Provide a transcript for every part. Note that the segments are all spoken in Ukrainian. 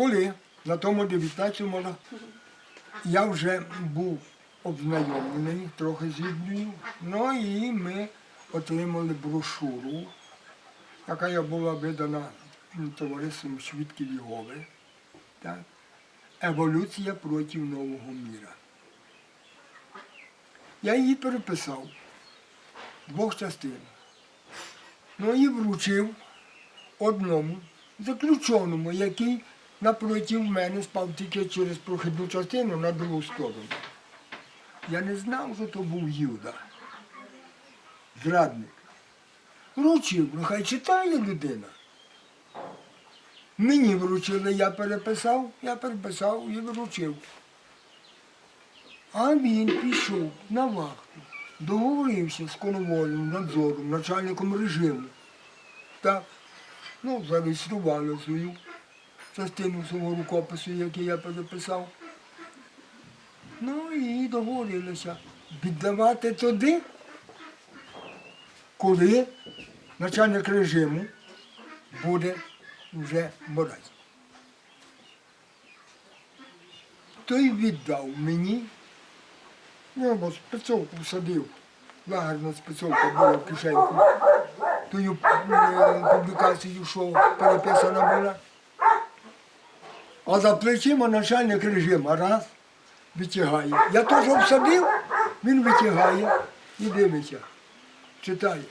Коли на тому 19-му я вже був обзнайомлений трохи з Біблією, ну і ми отримали брошуру, яка була видана товариством Свідків Єгови. Так? Еволюція проти нового міра. Я її переписав в двох частин. Ну і вручив одному заключеному, який напротив мене спав тільки через прохідну частину на другу сторону. Я не знав, що то був Юда, зрадник. Вручив, нехай читає людина. Мені вручили, я переписав, я переписав і вручив. А він пішов на вахту, договорився з конвойним надзором, начальником режиму. Так, ну, зареєстрували свою частину свого рукопису, який я переписав. Ну і договорилися віддавати туди, коли начальник режиму буде вже бороть. Той віддав мені, ну, бо спецовку всадив, лагерна спецовка була в кишеньку, тою е, публікацію, що переписана була. А за плечима начальник режиму раз витягає. Я теж всадив, він витягає і дивиться, читає.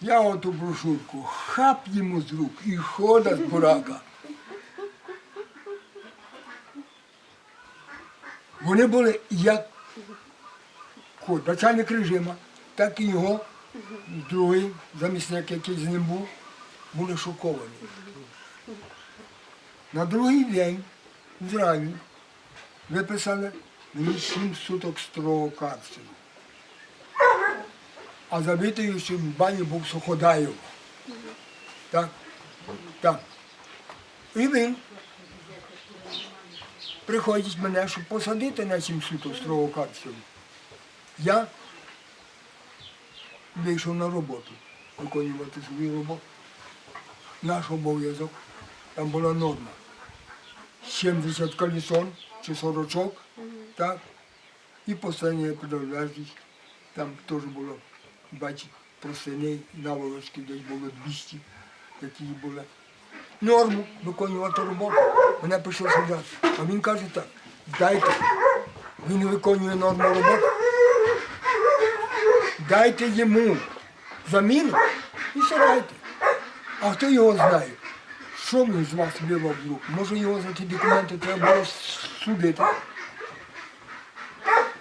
Я оту брошурку хап йому з рук і хода з бурака. Вони були як кот, начальник режиму, так і його другий замісник, який з ним був, були шоковані. На другий день зрані виписали мені сім суток строго карцеру. А ще в бані був Суходаєв. Так? Так. І він приходить мене, щоб посадити на сім суток строго карцеру. Я вийшов на роботу, виконувати свою роботу. Наш обов'язок, там була норма. 70 колесон чи сорочок, так, і постійна приналежність. Там теж було, бачите, простини, наволочки десь було 200, які були. Норму виконувати роботу. Мене пішов солдат. А він каже так, дайте. Він виконує норму роботи. Дайте йому заміну і сідайте. А хто його знає? Що мені з вас вирвав в рук? Може його за ті документи треба було судити?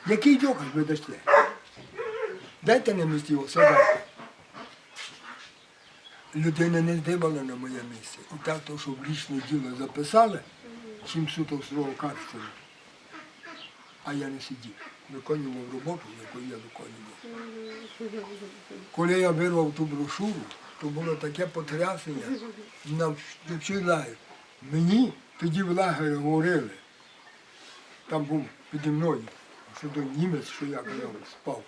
Який доказ ви дасте? Дайте на місці його садати. Людина не здивала на моє місце. І так, то, що в річне діло записали, сім суток свого карцеру, а я не сидів. Виконував роботу, яку я виконував. Коли я вирвав ту брошуру, то було таке потрясення на всій лагері. Мені тоді в лагері говорили, там був піді мною, що той німець, що я казав, спав.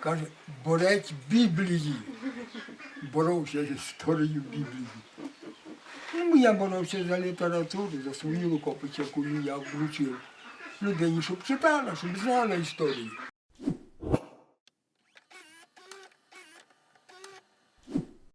Каже, борець Біблії. Боровся з історією Біблії. Ну, я боровся за літературу, за свою рукопис, яку я вручив людині, щоб читала, щоб знала історію.